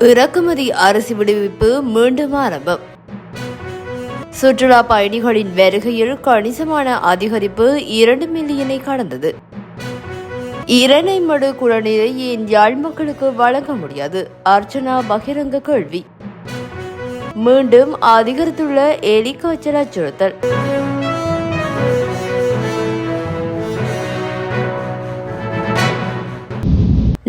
இறக்குமதி அரிசி விடுவிப்பு மீண்டும் ஆரம்பம். சுற்றுலா பயணிகளின் வருகையில் கணிசமான அதிகரிப்பு இரண்டு மில்லியனை கடந்தது. இரணைமடு குளநீரை ஏன் யாழ் மக்களுக்கு வழங்க முடியாது? அர்ச்சனா பகிரங்க கேள்வி. மீண்டும் அதிகரித்துள்ள எலிக்காய்ச்சல் அச்சுறுத்தல்.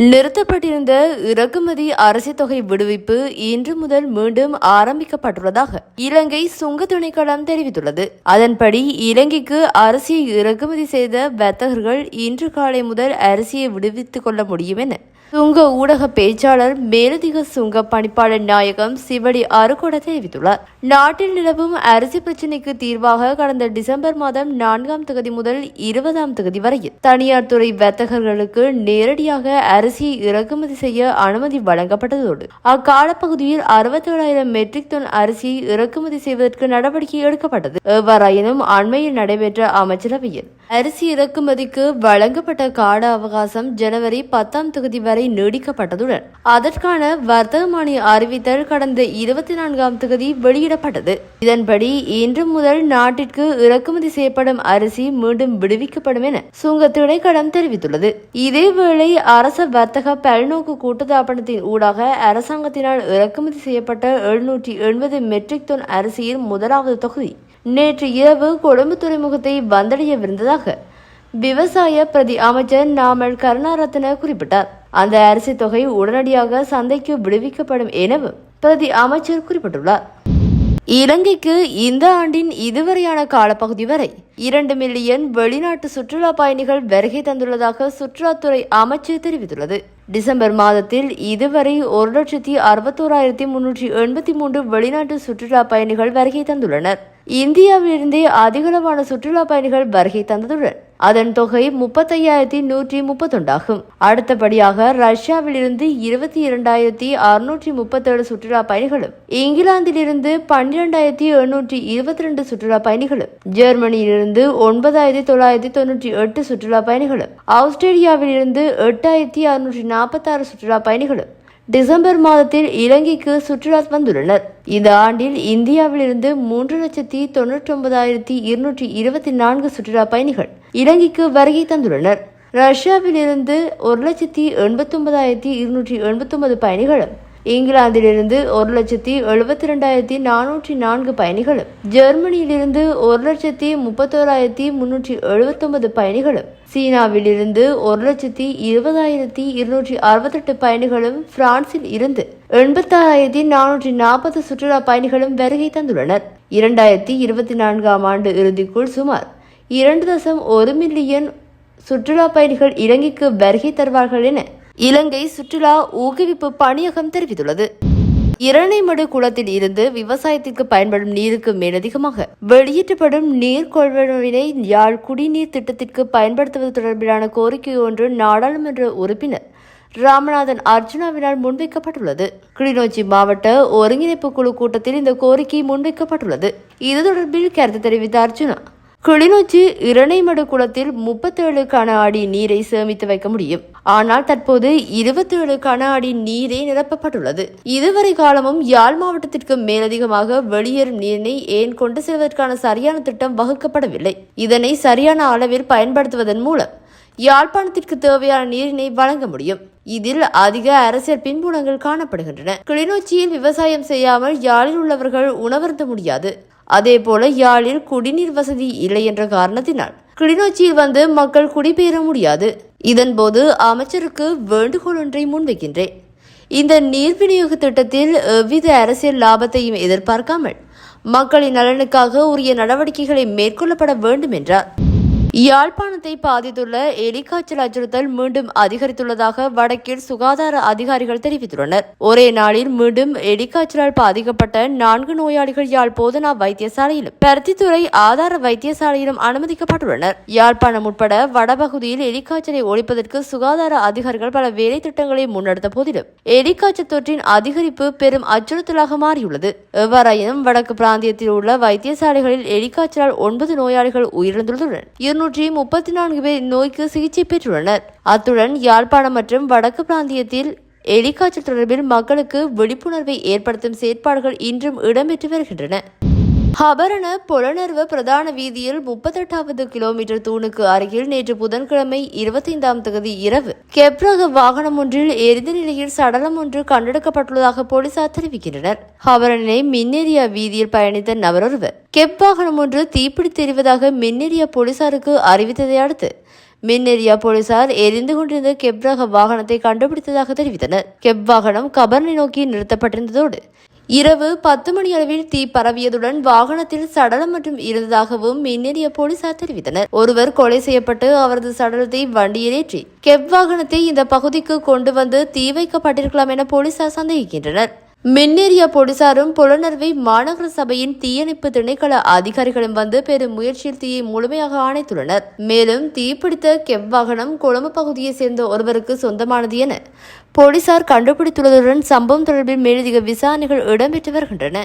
நிறுத்தப்பட்டிருந்த இறக்குமதி அரசு தொகை விடுவிப்பு இன்று முதல் மீண்டும் ஆரம்பிக்கப்பட்டுள்ளதாக இலங்கை சுங்க திணைக்களம் தெரிவித்துள்ளது. அதன்படி இலங்கைக்கு அரிசியை இறக்குமதி செய்த வர்த்தகர்கள் இன்று காலை முதல் அரிசியை விடுவித்துக் கொள்ள முடியும் என சுங்க ஊடக பேச்சாளர் மேலதிக சுங்க பணிப்பாளர் நாயகம் சிவடி அறுகொட தெரிவித்துள்ளார். நாட்டில் நிலவும் அரிசி பிரச்சினைக்கு தீர்வாக கடந்த டிசம்பர் மாதம் நான்காம் தொகுதி முதல் இருபதாம் தொகுதி வரையில் தனியார் துறை வர்த்தகர்களுக்கு நேரடியாக அரிசியை இறக்குமதி செய்ய அனுமதி வழங்கப்பட்டதோடு அக்காலப்பகுதியில் அறுபத்தேழாயிரம் மெட்ரிக் டன் அரிசி இறக்குமதி செய்வதற்கு நடவடிக்கை எடுக்கப்பட்டது. எவ்வாறாயினும் அண்மையில் நடைபெற்ற அமைச்சரவையில் அரிசி இறக்குமதிக்கு வழங்கப்பட்ட கால அவகாசம் ஜனவரி பத்தாம் தொகுதி வரை நீடிக்கப்பட்டதுடன் அதற்கான வர்த்தக மானிய அறிவித்தல் கடந்த இருபத்தி நான்காம் தொகுதி வெளியிடப்பட்டது. இதன்படி இன்று முதல் நாட்டிற்கு இறக்குமதி செய்யப்படும் அரிசி மீண்டும் விடுவிக்கப்படும் என சுங்க திணைக்களம் தெரிவித்துள்ளது. இதேவேளை அரச வர்த்தக பல்நோக்கு கூட்டுத்தாபனத்தின் ஊடாக அரசாங்கத்தினால் இறக்குமதி செய்யப்பட்ட எழுநூற்றி எண்பது மெட்ரிக் டன் அரிசியின் முதலாவது தொகுதி நேற்று இரவு கொழும்பு துறைமுகத்தை வந்தடையவிருந்ததாக விவசாய பிரதி அமைச்சர் நாமல் கருணாரத்ன குறிப்பிட்டார். அந்த அரிசி தொகை உடனடியாக சந்தைக்கு விடுவிக்கப்படும் எனவும் பிரதி அமைச்சர் குறிப்பிட்டுள்ளார். இலங்கைக்கு இந்த ஆண்டின் இதுவரையான காலப்பகுதி வரை இரண்டு மில்லியன் வெளிநாட்டு சுற்றுலா பயணிகள் வருகை தந்துள்ளதாக சுற்றுலாத்துறை அமைச்சு தெரிவித்துள்ளது. டிசம்பர் மாதத்தில் இதுவரை ஒரு லட்சத்தி அறுபத்தோராயிரத்தி முன்னூற்றி எண்பத்தி மூன்று வெளிநாட்டு சுற்றுலா பயணிகள் வருகை தந்துள்ளனர். இந்தியாவிலிருந்தே அதிகளவான சுற்றுலா பயணிகள் வருகை தந்ததுடன் அதன் தொகை முப்பத்தையாயிரத்தி நூற்றி முப்பத்தொண்டாகும் அடுத்தபடியாக ரஷ்யாவிலிருந்து இருபத்தி இரண்டாயிரத்தி அறுநூற்றி முப்பத்தேழு சுற்றுலா பயணிகளும் இங்கிலாந்திலிருந்து பன்னிரெண்டாயிரத்தி எழுநூற்றி இருபத்தி ரெண்டு சுற்றுலா பயணிகளும் ஜெர்மனியிலிருந்து ஒன்பதாயிரத்தி தொள்ளாயிரத்தி தொன்னூற்றி எட்டு சுற்றுலா பயணிகளும் ஆஸ்திரேலியாவிலிருந்து எட்டாயிரத்தி அறுநூற்றி நாற்பத்தாறு சுற்றுலா பயணிகளும் டிசம்பர் மாதத்தில் இலங்கைக்கு சுற்றுலா வந்துள்ளனர். இந்த ஆண்டில் இந்தியாவிலிருந்து மூன்று லட்சத்தி தொன்னூற்றி ஒன்பதாயிரத்தி இருநூற்றி இருபத்தி நான்கு சுற்றுலா பயணிகள் இலங்கைக்கு வருகை தந்துள்ளனர். ரஷ்யாவிலிருந்து ஒரு லட்சத்தி எண்பத்தி ஒன்பதாயிரத்தி இருநூற்றி எண்பத்தி ஒன்பது பயணிகளும் இங்கிலாந்திலிருந்து ஒரு லட்சத்தி எழுபத்தி ரெண்டாயிரத்தி நானூற்றி நான்கு பயணிகளும் ஜெர்மனியிலிருந்து ஒரு லட்சத்தி முப்பத்தோராயிரத்தி முன்னூற்றி எழுபத்தொன்பது பயணிகளும் சீனாவிலிருந்து ஒரு லட்சத்தி இருபதாயிரத்தி இருநூற்றி அறுபத்தெட்டு பயணிகளும் பிரான்சில் இருந்து எண்பத்தாறாயிரத்தி நானூற்றி நாற்பது சுற்றுலா பயணிகளும் வருகை தந்துள்ளனர். இரண்டாயிரத்தி இருபத்தி நான்காம் ஆண்டு இறுதிக்குள் சுமார் இரண்டு தசம் ஒரு மில்லியன் சுற்றுலா பயணிகள் இலங்கைக்கு வருகை தருவார்கள் என இலங்கை சுற்றுலா ஊக்குவிப்பு பணியகம் தெரிவித்துள்ளது. இரணைமடு குளத்தில் இருந்து விவசாயத்திற்கு பயன்படும் நீருக்கு மேலதிகமாக வெளியேற்றப்படும் நீர் கொள்வனவினை யாழ் குடிநீர் திட்டத்திற்கு பயன்படுத்துவது தொடர்பிலான கோரிக்கை ஒன்று நாடாளுமன்ற உறுப்பினர் ராமநாதன் அர்ஜுனாவினால் முன்வைக்கப்பட்டுள்ளது. கிளிநொச்சி மாவட்ட ஒருங்கிணைப்பு குழு கூட்டத்தில் இந்த கோரிக்கை முன்வைக்கப்பட்டுள்ளது. இது தொடர்பில் கருத்து தெரிவித்த அர்ஜுனா. கிளிநொச்சி இரணைமடு குளத்தில் முப்பத்தேழு கன அடி நீரை சேமித்து வைக்க முடியும். ஆனால் தற்போது இருபத்தேழு கன அடி நீரே நிரப்பப்பட்டுள்ளது. இதுவரை காலமும் யாழ் மாவட்டத்திற்கு மேலதிகமாக வெளியேறும் நீரினை ஏன் கொண்டு செல்வதற்கான சரியான திட்டம் வகுக்கப்படவில்லை. இதனை சரியான அளவில் பயன்படுத்துவதன் மூலம் யாழ்ப்பாணத்திற்கு தேவையான நீரினை வழங்க முடியும். இதில் அதிக அரசியல் பின்புலங்கள் காணப்படுகின்றன. கிளிநொச்சியில் விவசாயம் செய்யாமல் யாழில் உள்ளவர்கள் உணவருந்த முடியாது. அதேபோல யாழில் குடிநீர் வசதி இல்லை என்ற காரணத்தினால் கிளிநொச்சியில் வந்து மக்கள் குடிபெயர முடியாது. இதன்போது அமைச்சருக்கு வேண்டுகோள் ஒன்றை முன்வைக்கின்றேன். இந்த நீர் விநியோக திட்டத்தில் எவ்வித அரசியல் லாபத்தையும் எதிர்பார்க்காமல் மக்களின் நலனுக்காக உரிய நடவடிக்கைகளை மேற்கொள்ளப்பட வேண்டும் என்றார். யாழ்ப்பாணத்தை பாதித்துள்ள எலிக்காய்ச்சல் அச்சுறுத்தல் மீண்டும் அதிகரித்துள்ளதாக வடக்கில் சுகாதார அதிகாரிகள் தெரிவித்துள்ளனர். ஒரே நாளில் மீண்டும் எலிக்காய்ச்சலால் பாதிக்கப்பட்ட நான்கு நோயாளிகள் யாழ் போதனா வைத்தியசாலையிலும் பருத்தித்துறை ஆதார வைத்தியசாலையிலும் அனுமதிக்கப்பட்டுள்ளனர். யாழ்ப்பாணம் உட்பட வடபகுதியில் எலிக்காய்ச்சலை ஒழிப்பதற்கு சுகாதார அதிகாரிகள் பல வேலை திட்டங்களை முன்னெடுத்த போதிலும் எலிக்காய்ச்சல் தொற்றின் அதிகரிப்பு பெரும் அச்சுறுத்தலாக மாறியுள்ளது. எவ்வாறாயினும் வடக்கு பிராந்தியத்தில் உள்ள வைத்தியசாலைகளில் எலிக்காய்ச்சலால் ஒன்பது நோயாளிகள் உயிரிழந்துள்ளதுடன் இருநூற்றி முப்பத்தி நான்கு பேர் நோய்க்கு சிகிச்சை பெற்றுள்ளனர். அத்துடன் யாழ்ப்பாணம் மற்றும் வடக்கு பிராந்தியத்தில் எலிக்காய்ச்சல் தொடர்பில் மக்களுக்கு விழிப்புணர்வை ஏற்படுத்தும் செயற்பாடுகள் இன்றும் இடம்பெற்று வருகின்றன. ஹபரண புலனர்வ பிரதான வீதியில் முப்பத்தெட்டாவது கிலோமீட்டர் தூணுக்கு அருகில் நேற்று புதன்கிழமை இருபத்தைந்தாம் தேதி இரவு கெப்ரக வாகனம் ஒன்றில் எரிந்த நிலையில் சடலம் ஒன்று கண்டெடுக்கப்பட்டுள்ளதாக போலீசார் தெரிவிக்கின்றனர். ஹபரனை மின்னேரியா வீதியில் பயணித்த நபரொருவர் கெப் வாகனம் ஒன்று தீப்பிடித்து எறிவதாக மின்னேரியா போலீசாருக்கு அறிவித்ததை அடுத்து மின்னெரியா போலீசார் எரிந்து கொண்டிருந்த கெப் ரக வாகனத்தை கண்டுபிடித்ததாக தெரிவித்தனர். கெப் வாகனம் கபர்னை நோக்கி நிறுத்தப்பட்டிருந்ததோடு இரவு பத்து மணி அளவில் தீ பரவியதுடன் வாகனத்தில் சடலம் மற்றும் இருந்ததாகவும் மின்னேறிய போலீசார் தெரிவித்தனர். ஒருவர் கொலை செய்யப்பட்டு அவரது சடலத்தை வண்டியில் ஏற்றி கெப் வாகனத்தை இந்த பகுதிக்கு கொண்டு வந்து தீ வைக்கப்பட்டிருக்கலாம் என போலீசார் சந்தேகிக்கின்றனர். மின்னேரியா போலீசாரும் புலனர்வை மாநகர சபையின் தீயணைப்பு திணைக்கள அதிகாரிகளும் வந்து பெரும் முயற்சியில் தீயை முழுமையாக அணைத்துள்ளனர் மேலும் தீப்பிடித்த கெவ்வாகனம் கொழும்பு பகுதியை சேர்ந்த ஒருவருக்கு சொந்தமானது என போலீசார் கண்டுபிடித்துள்ளதுடன் சம்பவம் தொடர்பில் மேலதிக விசாரணைகள் இடம்பெற்று வருகின்றன.